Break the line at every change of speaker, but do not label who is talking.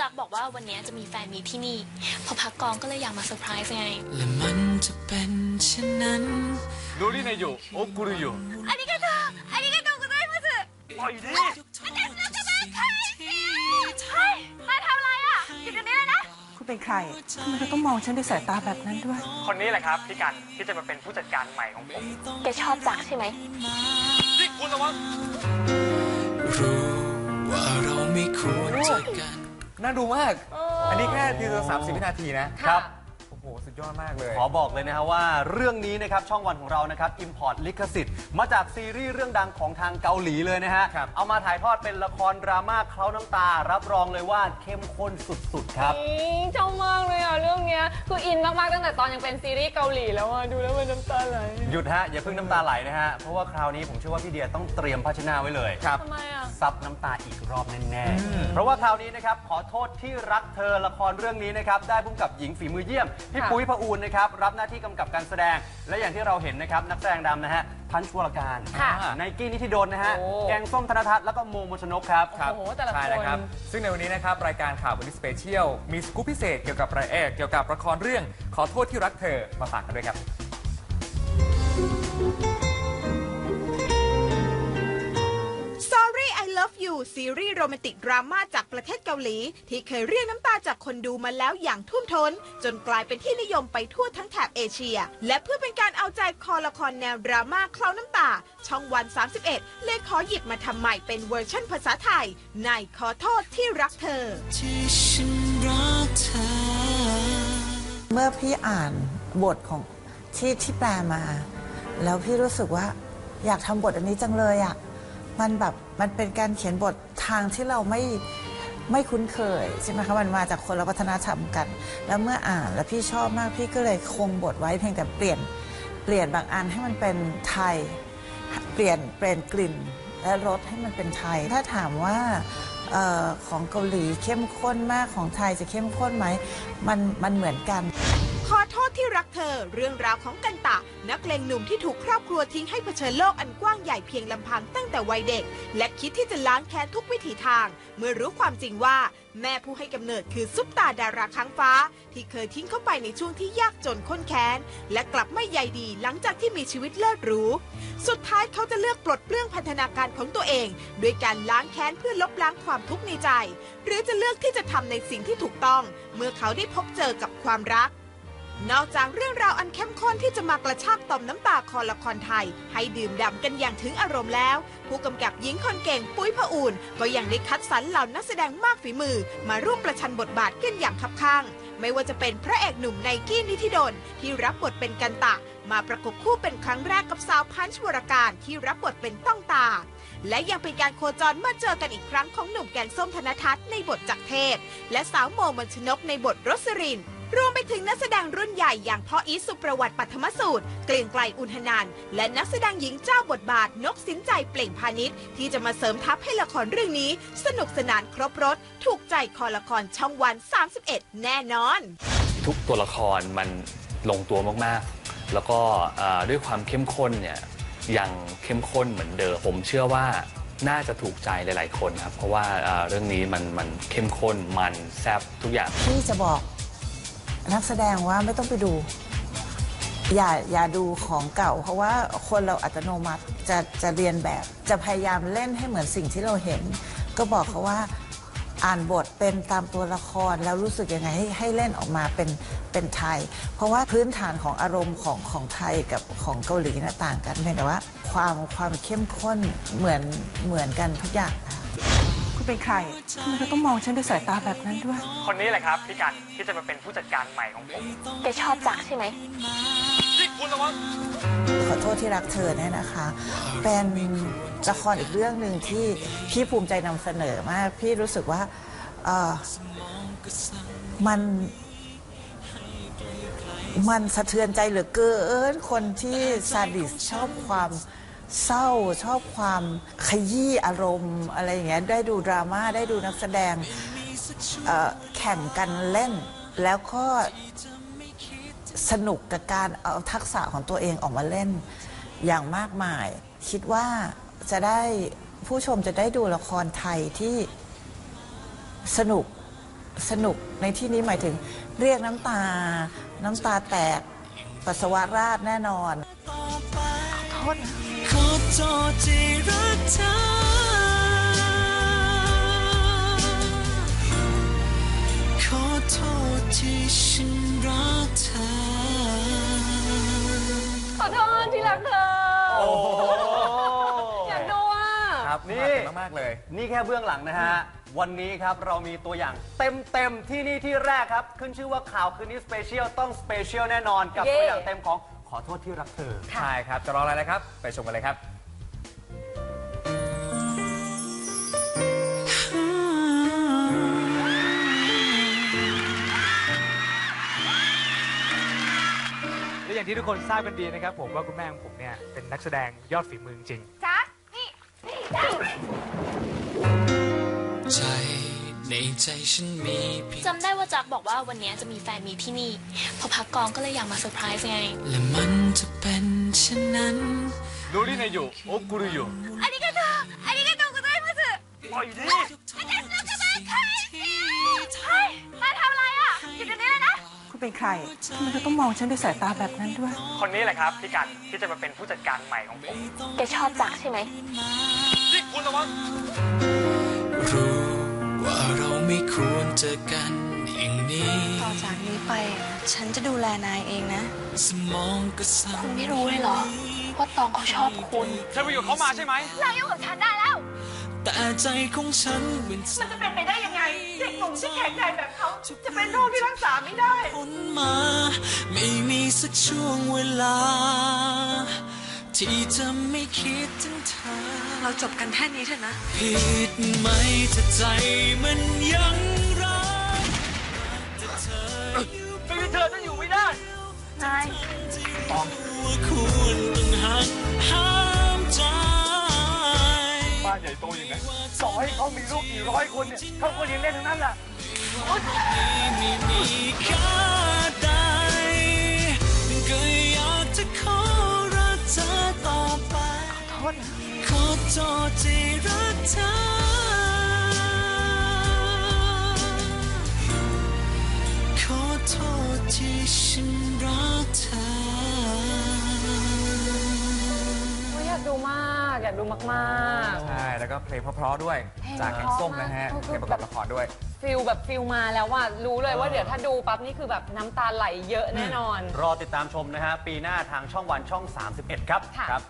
จักบอกว่าวันนี้จะมีแฟนมีที่นี่ พอพักกองก็เลยอยากมาเซอร์ไพรส์ไง
และมันจะเป็นเช่นนั้น
노리네요업구르요
อาริกาโตอาริกาโตกุไดมาสึ
ปล่อยดิ
อาจารย์นักแสดงไทยเฮ้ยนาทำไรอะอยู่กันนี้เลยนะ
คุเป็นใครทำไมเราต้องมองฉันด้วยสายตาแบบนั้นด้วย
คนนี้แหละครับพี่กันที่จะมาเป็นผู้จัดการใหม่ของผม
แกชอบจักใช่ไหม
นี่คุณระวัง
น่า
ดูมาก อันนี้แค่ทีเดียวสามสิบวินาทีนะ
ครับ
โอ้โหสุดยอดมากเลย
ขอบอกเลยนะครับว่าเรื่องนี้นะครับช่องวันของเรานะครับอิมพอร์ตลิขสิทธิ์มาจากซีรีส์เรื่องดังของทางเกาหลีเลยนะฮะ
ครับ
เอามาถ่ายทอดเป็นละครดราม่าเคล้าน้ำตา รับรองเลยว่าเข้มข้นสุดๆครับ
อืมชอบมากเลยอะเรื่องเนี้ยคืออินมากๆตั้งแต่ตอนยังเป็นซีรีส์เกาหลีแล้วอะดูแล้วมันน้ำตาไหล
หยุดฮะอย่าเพิ่งน้ำตาไหลนะฮะเพราะว่าคราวนี้ผมเชื่อว่าพี่เดียต้องเตรียมภาชนะไว้เลย
ครับ
ทำไมอะ
ซับน้ำตาอีกรอบแน่ๆ เพราะว่าคราวนี้นะครับ ขอโทษที่รักเธอละครเรื่องนี้นะครับ ได้พุ่มกับหญิงฝีมือเยี่ยมพี่
ค่ะ
ปุ้ยพระอูนนะครับรับหน้าที่กำกับการแสดง และอย่างที่เราเห็นนะครับนักแสดงดำนะฮะพันช์วรการ
ค่ะ
ไนกี้นิธิดลนะฮะ
โอ้
แกงส้มธนทัศน์แล้วก็โมโมชนกครับ
ครับ
โอ้โหแต่ละ
ใช่
คน
แล้วครับ ซึ่งในวันนี้นะครับ รายการข่าววันนี้สเปเชียล มีสกู๊ปพิเศษเกี่ยวกับรายเอกเกี่ยวกับละครเรื่อง ขอโทษที่รักเธอมาฝากกันด้วยครับ
You ซีรีส์โรแมนติกดราม่าจากประเทศเกาหลี ที่เคยเรียกน้ำตาจากคนดูมาแล้วอย่างท่วมทน้น จนกลายเป็นที่นิยมไปทั่วทั้งแถบเอเชีย และเพื่อเป็นการเอาใจคอละครแนวดราม่าเคล้าน้ำตา ช่องวัน 31 เลยขอหยิบมาทำใหม่เป็นเวอร์ชั่นภาษาไทย ในขอโทษที่รักเธอ
ที่ฉันรักเธอ
เมื่อพี่อ่านบทของที่ที่แปลมา แล้วพี่รู้สึกว่าอยากทำบทอันนี้จังเลยอะ่ะ มันแบบมันเป็นการเขียนบททางที่เราไม่ไม่คุ้นเคยใช่ไหมคะมันมาจากคนละวัฒนธรรมกัน แล้วเมื่ออ่านแล้วพี่ชอบมากพี่ก็เลยคงบทไว้เพียงแต่เปลี่ยนเปลี่ยนบางอันให้มันเป็นไทย เปลี่ยนเปลี่ยนกลิ่นและรสให้มันเป็นไทย ถ้าถามว่าออของเกาหลีเข้มข้นมากของไทยจะเข้มข้นไหมมันมันเหมือนกัน
ขอโทษที่รักเธอ เรื่องราวของกันตะ นักเลงหนุ่มที่ถูกครอบครัวทิ้งให้เผชิญโลกอันกว้างใหญ่เพียงลำพังตั้งแต่วัยเด็ก และคิดที่จะล้างแค้นทุกวิถีทาง เมื่อรู้ความจริงว่า แม่ผู้ให้กำเนิดคือซุปตาดาราค้างฟ้า ที่เคยทิ้งเขาไปในช่วงที่ยากจนข้นแค้น และกลับไม่ใยดีหลังจากที่มีชีวิตเลิศหรูสุดท้ายเขาจะเลือกปลดเปลื้องพันธนาการของตัวเองด้วยการล้างแค้นเพื่อลบล้างความทุกข์ในใจ หรือจะเลือกที่จะทำในสิ่งที่ถูกต้อง เมื่อเขาได้พบเจอกับความรัก นอกจากเรื่องราวอันเข้มข้นที่จะมากระชากต่อมน้ำตาคอละครไทย ให้ดื่มด่ำกันอย่างถึงอารมณ์แล้ว ผู้กำกับหญิงคนเก่งปุ้ยพระอูนก็ยังได้คัดสรรเหล่านักแสดงมากฝีมือ มาร่วมประชันบทบาทกันอย่างคับข้าง ไม่ว่าจะเป็นพระเอกหนุ่มไนกี้นิธิดลที่รับบทเป็นกันตะ มาประกบคู่เป็นครั้งแรกกับสาวพันช์วรการที่รับบทเป็นต้องตา และยังเป็นการโคจรมาเจอกันอีกครั้งของหนุ่มแกงส้มธนทัศน์ในบทจักรเทพ และสาวโมมนชนกในบทรสริน รวมไปถึงนักแสดงรุ่นใหญ่อย่างพ่ออีทสุประวัติปัทมสูตร เกลียงไกลอุณหนันท์และนักแสดงหญิงเจ้าบทบาทนกสินใจเปล่งพาณิชย์ที่จะมาเสริมทัพให้ละครเรื่องนี้ สนุกสนานครบรถ ถูกใจคอละครช่องวัน 31 แน่นอน
ทุกตัวละครมันลงตัวมากๆ แล้วก็เอ่อด้วยความเข้มข้นเนี่ยยังเข้มข้นเหมือนเดิมผมเชื่อว่าน่าจะถูกใจหลาย ๆ คนครับ เพราะว่าเอ่อเรื่องนี้มันมันเข้มข้นมันแซ่บทุกอย่าง
พี่จะบอก นักแสดงว่าไม่ต้องไปดู อย่าอย่าดูของเก่า เพราะว่าคนเราอัตโนมัติจะจะเรียนแบบ จะพยายามเล่นให้เหมือนสิ่งที่เราเห็น ก็บอกเขาว่าอ่านบทเป็นตามตัวละครแล้วรู้สึกยังไงให้ให้เล่นออกมาเป็นเป็นไทย เพราะว่าพื้นฐานของอารมณ์ของของไทยกับของเกาหลีนะต่างกันเพียงแต่ว่า ความความเข้มข้นเหมือนเหมือนกันทุกอย่างค่ะ
เป็นใครทำไมเราต้องมองฉันด้วยสายตาแบบนั้นด้วย
คนนี้แหละครับพี่กันที่จะมาเป็นผู้จัดการใหม่ของผม
แกชอบจักใช่ไหม
นี่คุณระวัง
ขอโทษที่รักเธอเนี่ยนะคะ เป็นละครอีกเรื่องหนึ่งที่พี่ภูมิใจนำเสนอมาก พี่รู้สึกว่าเอ่อมันมันสะเทือนใจเหลือเกินคนที่ซาดิสชอบความ เศร้าชอบความขยี้อารมณ์อะไรอย่างเงี้ยได้ดูดราม่าได้ดูนักแสดงแข่งกันเล่น แล้วก็สนุกกับการเอาทักษะของตัวเองออกมาเล่น อย่างมากมาย คิดว่าจะได้ผู้ชมจะได้ดูละครไทยที่สนุกสนุกในที่นี้หมายถึงเรียกน้ำตา น้ำตาแตกปัสสาวะราดแน่นอน
ขอโทษ ที่รักเธอขอโทษที่ฉันรักเธอ
ขอโทษที่รักเธอ
โอ้โห
อยากดูอะ
ครับ
นี่
นี่มากๆเลย
นี่แค่เบื้องหลังนะฮะ วันนี้ครับเรามีตัวอย่างเต็มๆที่นี่ที่แรกครับ ขึ้นชื่อว่าข่าวคืนนี้สเปเชียลต้องสเปเชียลแน่นอนกับ
เย้
ตัวอย่างเต็มของขอโทษที่รักเธอ
ใช่ครับ จะรออะไรนะครับ ไปชมกันเลยครับ
ที่ทุกคนทราบกันดีนะครับ ผมว่าคุณแม่ของผมเนี่ยเป็นนักแสดงยอดฝีมือจริง
จ๊ะนี่นี่จ๊ะ
ใจในใจฉันมีเพียง
จำได้ว่าจักบอกว่าวันนี้จะมีแฟนมีที่นี่ พอพักกองก็เลยอยากมาเซอร์ไพรส์ไง
และมันจะเป็นเช่นนั้น
ดูนี่ในอยู่โอ้กูดูอยู่
ありがとうありがとうございます
ปล่อยดิ
เฮ้ยมาทำอะไรอ่ะหยุดเดี๋ยวนี้เลยนะ ะ
คุณเป็นใครทำไมเธอต้องมองฉันด้วยสายตาแบบนั้นด้วย
คนนี้แหละครับพี่กันที่จะมาเป็นผู้จัดการใหม่ของผม
แกชอบจักใช่ไหม
นี่คุณระวัง
รู้ว่าเราไม่ควรเจอกันอย่างนี้
ต่อจากนี้ไป ฉันจะดูแลนายเองนะ
สมองก็สั่น
คุณไม่รู้เลยเหรอว่าตองเขาชอบคุณ
เธอไปอยู่กับเขามาใช่ไหม
เลิกยุ่งกับฉันได้แล้ว
แต่ใจของฉันเป็น
มันจะเป็นไปได้ยังไงเด็กหนุ่มที่แข็งแรงแบบเขาจะเป็นโรคที่รักษาไม่ได้
พ้นมาไม่มีสักช่วงเวลา ที่จะไม่คิดถึงเธอ
เราจบกันแค่นี้เถอะนะ
ผิดไหมถ้าใจมันยังรักแต่เธออยู่
ไม่มีเธอจะอยู่ไม่ได้
นาย
ว่าควรต้องหักห้า ให้
เขามีลูกกี่ร้อยคนเนี่ยเขาก็ยังเล่นทั้งนั้นแหละ
ไม่มีค่าใดก็อยากจะขอโทษที่รักเธอ ขอโทษที่ฉันรักเธอา
กดูมากอยากดูมาก
ใช่แล้วก็เพลงเพราะๆด้วย
เพลง
จากแกงส้มนะฮะ
เพราะมาก
เพลงประกอบละครด้วย
ๆฟิลแบบฟิลมาแล้วว่ารู้เลยว่าเดี๋ยวถ้าดูปั๊บนี่คือแบบน้ำตาไหลเยอะแน่นอน
รอติดตามชมนะฮะ ปีหน้าทางช่องวันช่อง 31 ครับ
ค่ะ
ครับ